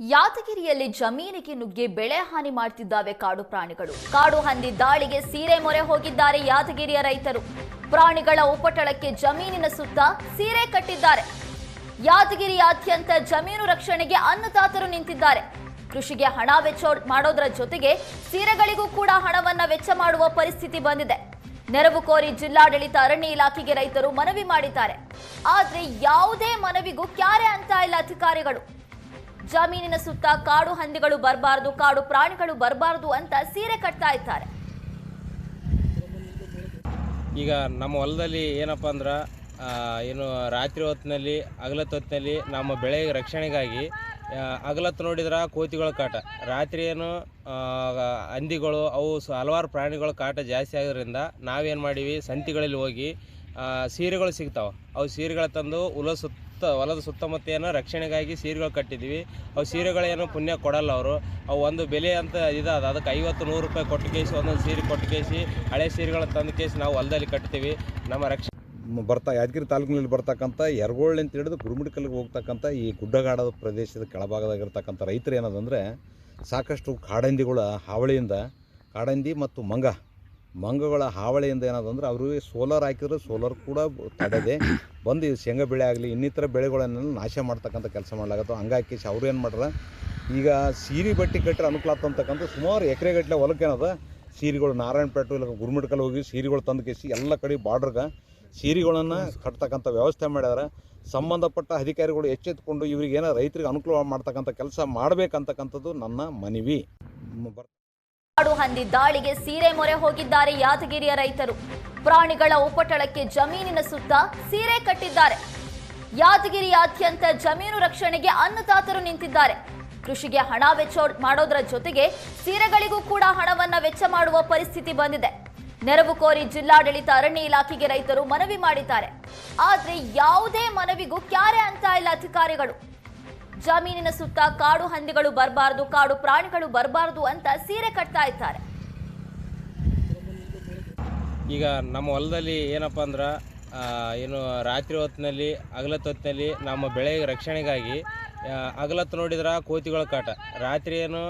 ಯಾದಗಿರಿಯಲ್ಲಿ ಜಮೀನಿಗೆ ನುಗ್ಗಿ ಬೆಳೆ ಹಾನಿ ಮಾಡ್ತಿದ್ದಾವೆ ಕಾಡು ಪ್ರಾಣಿಗಳು. ಕಾಡು ಹಂದಿ ದಾಳಿಗೆ ಸೀರೆ ಮೊರೆ ಹೋಗಿದ್ದಾರೆ ಯಾದಗಿರಿಯ ರೈತರು. ಪ್ರಾಣಿಗಳ ಉಪಟಳಕ್ಕೆ ಜಮೀನಿನ ಸುತ್ತ ಸೀರೆ ಕಟ್ಟಿದ್ದಾರೆ. ಯಾದಗಿರಿಯಾದ್ಯಂತ ಜಮೀನು ರಕ್ಷಣೆಗೆ ಅನ್ನದಾತರು ನಿಂತಿದ್ದಾರೆ. ಕೃಷಿಗೆ ಹಣ ವೆಚ್ಚ ಮಾಡೋದರ ಜೊತೆಗೆ ಸೀರೆಗಳಿಗೂ ಕೂಡ ಹಣವನ್ನ ವೆಚ್ಚ ಮಾಡುವ ಪರಿಸ್ಥಿತಿ ಬಂದಿದೆ. ನೆರವು ಕೋರಿ ಜಿಲ್ಲಾಡಳಿತ ಅರಣ್ಯ ಇಲಾಖೆಗೆ ರೈತರು ಮನವಿ ಮಾಡಿದ್ದಾರೆ. ಆದ್ರೆ ಯಾವುದೇ ಮನವಿಗೂ ಕ್ಯಾರೆ ಅಂತ ಇಲ್ಲ ಅಧಿಕಾರಿಗಳು. ಜಮೀನಿನ ಸುತ್ತ ಕಾಡು ಹಂದಿಗಳು ಬರಬಾರದು, ಕಾಡು ಪ್ರಾಣಿಗಳು ಬರಬಾರದು ಅಂತ ಸೀರೆ ಕಟ್ತಾ ಇದ್ದಾರೆ. ಈಗ ನಮ್ಮ ಹೊಲದಲ್ಲಿ ಏನಪ್ಪ ಅಂದ್ರೆ ಏನು ರಾತ್ರಿ ಹೊತ್ತಿನಲ್ಲಿ ಹಗಲತ್ತು ಹೊತ್ತಿನಲ್ಲಿ ನಮ್ಮ ಬೆಳೆ ರಕ್ಷಣೆಗಾಗಿ ಅಗಲತ್ತು ನೋಡಿದ್ರೆ ಕೋತಿಗಳ ಕಾಟ. ರಾತ್ರಿ ಏನು ಹಂದಿಗಳು ಅವು ಹಲವಾರು ಪ್ರಾಣಿಗಳ ಕಾಟ ಜಾಸ್ತಿ ಆಗೋದ್ರಿಂದ ನಾವೇನು ಮಾಡೀವಿ, ಸಂತಿಗಳಲ್ಲಿ ಹೋಗಿ ಸೀರೆಗಳು ಸಿಗ್ತಾವೆ. ಅವು ಸೀರೆಗಳ ತಂದು ಹುಲ ಸುತ್ತ ಹೊಲದ ಸುತ್ತಮುತ್ತ ಏನೋ ರಕ್ಷಣೆಗಾಗಿ ಸೀರೆಗಳು ಕಟ್ಟಿದ್ವಿ ಅವು ಸೀರೆಗಳೇನು ಪುಣ್ಯ ಕೊಡಲ್ಲ ಅವರು. ಅವು ಒಂದು ಬೆಲೆ ಅಂತ ಇದಾದ. ಅದಕ್ಕೆ ಐವತ್ತು ನೂರು ರೂಪಾಯಿ ಕೊಟ್ಟು ಕೇಸಿ, ಒಂದೊಂದು ಸೀರೆ ಕೊಟ್ಟು ಕೇಸಿ, ಹಳೆ ಸೀರೆಗಳನ್ನು ತಂದು ಕೇಸಿ ನಾವು ಹೊಲದಲ್ಲಿ ಕಟ್ತೀವಿ. ನಮ್ಮ ರಕ್ಷಣೆ ಬರ್ತಾ ಯಾದಗಿರಿ ತಾಲೂಕಿನಲ್ಲಿ ಬರ್ತಕ್ಕಂಥ ಎರಗೋಳ್ಳಿ ಅಂತ ಹಿಡಿದು ಗುರುಮಿಡ್ಕಲ್ಗೆ ಹೋಗ್ತಕ್ಕಂಥ ಈ ಗುಡ್ಡಗಾಡದ ಪ್ರದೇಶದ ಕೆಳಭಾಗದಾಗಿರ್ತಕ್ಕಂಥ ರೈತರು ಏನದಂದರೆ ಸಾಕಷ್ಟು ಕಾಡಂದಿಗಳ ಹಾವಳಿಯಿಂದ ಕಾಡಂದಿ ಮತ್ತು ಮಂಗ ಮಂಗಗಳ ಹಾವಳಿಯಿಂದ ಏನದಂದ್ರೆ ಅವರು ಸೋಲಾರ್ ಹಾಕಿದ್ರೆ ಸೋಲಾರ್ ಕೂಡ ತಡೆದೆ. ಬಂದು ಈ ಶೇಂಗಾ ಬೆಳೆ ಆಗಲಿ, ಇನ್ನಿತರ ಬೆಳೆಗಳನ್ನೆಲ್ಲ ನಾಶ ಮಾಡ್ತಕ್ಕಂಥ ಕೆಲಸ ಮಾಡ್ಲಾಗತ್ತವ ಹಂಗಾಗಿ ಅವ್ರು ಏನು ಮಾಡ್ರ, ಈಗ ಸೀರೆ ಬಟ್ಟೆ ಕಟ್ಟರೆ ಅನುಕೂಲ ಆಗ್ತಂತಕ್ಕಂಥ ಸುಮಾರು ಎಕರೆಗಟ್ಟಲೆ ಹೊಲಕ್ಕೆ ಏನದ, ಸೀರೆಗಳು ನಾರಾಯಣಪೇಟೆ ಇಲ್ಲ ಗುರುಮಿಡ್ಕಲ್ ಹೋಗಿ ಸೀರೆಗಳು ತಂದು ಕೇಸಿ ಎಲ್ಲ ಕಡೆ ಬಾರ್ಡ್ರ್ಗೆ ಸೀರೆಗಳನ್ನು ಕಟ್ತಕ್ಕಂಥ ವ್ಯವಸ್ಥೆ ಮಾಡ್ಯಾರ. ಸಂಬಂಧಪಟ್ಟ ಅಧಿಕಾರಿಗಳು ಎಚ್ಚೆತ್ಕೊಂಡು ಇವ್ರಿಗೆ ಏನೋ ರೈತರಿಗೆ ಅನುಕೂಲ ಮಾಡ್ತಕ್ಕಂಥ ಕೆಲಸ ಮಾಡಬೇಕಂತಕ್ಕಂಥದ್ದು ನನ್ನ ಮನವಿ. ಕಾಡು ಹಂದಿ ದಾಳಿಗೆ ಸೀರೆ ಮೊರೆ ಹೋಗಿದ್ದಾರೆ ಯಾದಗಿರಿಯ ರೈತರು. ಪ್ರಾಣಿಗಳ ಉಪಟಳಕ್ಕೆ ಜಮೀನಿನ ಸುತ್ತ ಸೀರೆ ಕಟ್ಟಿದ್ದಾರೆ. ಯಾದಗಿರಿಯಾದ್ಯಂತ ಜಮೀನು ರಕ್ಷಣೆಗೆ ಅನ್ನದಾತರು ನಿಂತಿದ್ದಾರೆ. ಕೃಷಿಗೆ ಹಣ ವೆಚ್ಚ ಮಾಡೋದರ ಜೊತೆಗೆ ಸೀರೆಗಳಿಗೂ ಕೂಡ ಹಣವನ್ನ ವೆಚ್ಚ ಮಾಡುವ ಪರಿಸ್ಥಿತಿ ಬಂದಿದೆ. ನೆರವು ಕೋರಿ ಜಿಲ್ಲಾಡಳಿತ ಅರಣ್ಯ ಇಲಾಖೆಗೆ ರೈತರು ಮನವಿ ಮಾಡಿದ್ದಾರೆ. ಆದ್ರೆ ಯಾವುದೇ ಮನವಿಗೂ ಕ್ಯಾರೆ ಅಂತ ಇಲ್ಲ ಅಧಿಕಾರಿಗಳು. ಜಮೀನಿನ ಸುತ್ತ ಕಾಡು ಹಂದಿಗಳು ಬರಬಾರದು, ಕಾಡು ಪ್ರಾಣಿಗಳು ಬರಬಾರದು ಅಂತ ಸೀರೆ ಕಟ್ತಾ ಇದ್ದಾರೆ. ಈಗ ನಮ್ಮ ಹೊಲದಲ್ಲಿ ಏನಪ್ಪ ಅಂದ್ರೆ ಏನು ರಾತ್ರಿ ಹೊತ್ತಿನಲ್ಲಿ ಹಗಲತ್ತು ಹೊತ್ತಿನಲ್ಲಿ ನಮ್ಮ ಬೆಳೆ ರಕ್ಷಣೆಗಾಗಿ ಅಗಲತ್ತು ನೋಡಿದ್ರೆ ಕೋತಿಗಳ ಕಾಟ. ರಾತ್ರಿ ಏನು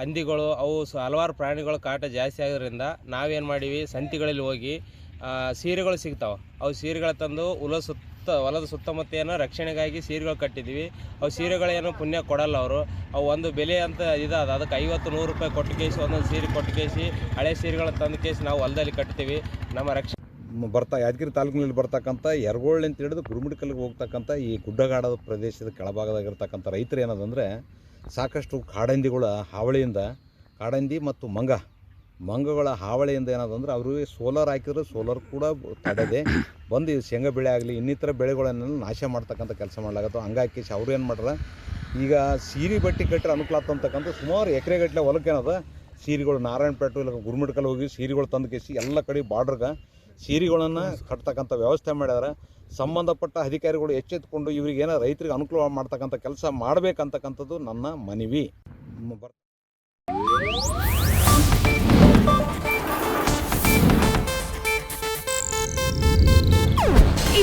ಹಂದಿಗಳು, ಅವು ಹಲವಾರು ಪ್ರಾಣಿಗಳ ಕಾಟ ಜಾಸ್ತಿ ಆಗೋದ್ರಿಂದ ನಾವೇನು ಮಾಡೀವಿ, ಸಂತಿಗಳಲ್ಲಿ ಹೋಗಿ ಸೀರೆಗಳು ಸಿಗ್ತಾವೆ. ಅವು ಸೀರೆಗಳ ತಂದು ಹುಲ ಸುತ್ತ ಹೊಲದ ಸುತ್ತಮುತ್ತ ಏನೋ ರಕ್ಷಣೆಗಾಗಿ ಸೀರೆಗಳು ಕಟ್ಟಿದ್ದೀವಿ. ಅವು ಸೀರೆಗಳೇನು ಪುಣ್ಯ ಕೊಡಲ್ಲ ಅವರು. ಅವು ಒಂದು ಬೆಲೆ ಅಂತ ಇದಾದ. ಅದಕ್ಕೆ ಐವತ್ತು ನೂರು ರೂಪಾಯಿ ಕೊಟ್ಟು ಕೇಸಿ, ಒಂದೊಂದು ಸೀರೆ ಕೊಟ್ಟು ಕೇಸಿ, ಹಳೆ ಸೀರೆಗಳನ್ನ ತಂದು ಕೇಸಿ ನಾವು ಹೊಲದಲ್ಲಿ ಕಟ್ತೀವಿ. ನಮ್ಮ ರಕ್ಷ ಬರ್ತಾ ಯಾದಗಿರಿ ತಾಲೂಕಿನಲ್ಲಿ ಬರ್ತಕ್ಕಂಥ ಎರಗೋಳ್ಳಿ ಅಂತ ಹಿಡಿದು ಗುರುಮಿಡ್ಕಲ್ಗೆ ಹೋಗ್ತಕ್ಕಂಥ ಈ ಗುಡ್ಡಗಾಡದ ಪ್ರದೇಶದ ಕೆಳಭಾಗದಾಗಿರ್ತಕ್ಕಂಥ ರೈತರು ಏನದಂದರೆ ಸಾಕಷ್ಟು ಕಾಡಂದಿಗಳ ಹಾವಳಿಯಿಂದ ಕಾಡಂದಿ ಮತ್ತು ಮಂಗ ಮಂಗಗಳ ಹಾವಳಿಯಿಂದ ಏನದಂದ್ರೆ ಅವರು ಸೋಲಾರ್ ಹಾಕಿದ್ರೆ ಸೋಲಾರ್ ಕೂಡ ತಡೆದೆ. ಬಂದು ಶೇಂಗಾ ಬೆಳೆ ಆಗಲಿ, ಇನ್ನಿತರ ಬೆಳೆಗಳನ್ನೆಲ್ಲ ನಾಶ ಮಾಡ್ತಕ್ಕಂಥ ಕೆಲಸ ಮಾಡ್ಲಾಗತ್ತವ ಹಂಗಾಗಿ ಅವ್ರು ಏನು ಮಾಡ್ರ, ಈಗ ಸೀರೆ ಬಟ್ಟೆ ಕಟ್ಟರೆ ಅನುಕೂಲ ಆಗ್ತಕ್ಕಂಥ ಸುಮಾರು ಎಕರೆಗಟ್ಟಲೆ ಹೊಲಕ್ಕೆ ಏನದ, ಸೀರೆಗಳು ನಾರಾಯಣಪೇಟೆ ಇಲ್ಲ ಗುರುಮಿಡ್ಕಲ್ ಹೋಗಿ ಸೀರೆಗಳು ತಂದು ಕೇಸಿ ಎಲ್ಲ ಕಡೆ ಬಾರ್ಡ್ರ್ಗೆ ಸೀರೆಗಳನ್ನು ಕಟ್ತಕ್ಕಂಥ ವ್ಯವಸ್ಥೆ ಮಾಡ್ಯಾರ. ಸಂಬಂಧಪಟ್ಟ ಅಧಿಕಾರಿಗಳು ಎಚ್ಚೆತ್ಕೊಂಡು ಇವ್ರಿಗೆ ಏನೋ ರೈತರಿಗೆ ಅನುಕೂಲ ಮಾಡ್ತಕ್ಕಂಥ ಕೆಲಸ ಮಾಡಬೇಕಂತಕ್ಕಂಥದ್ದು ನನ್ನ ಮನವಿ.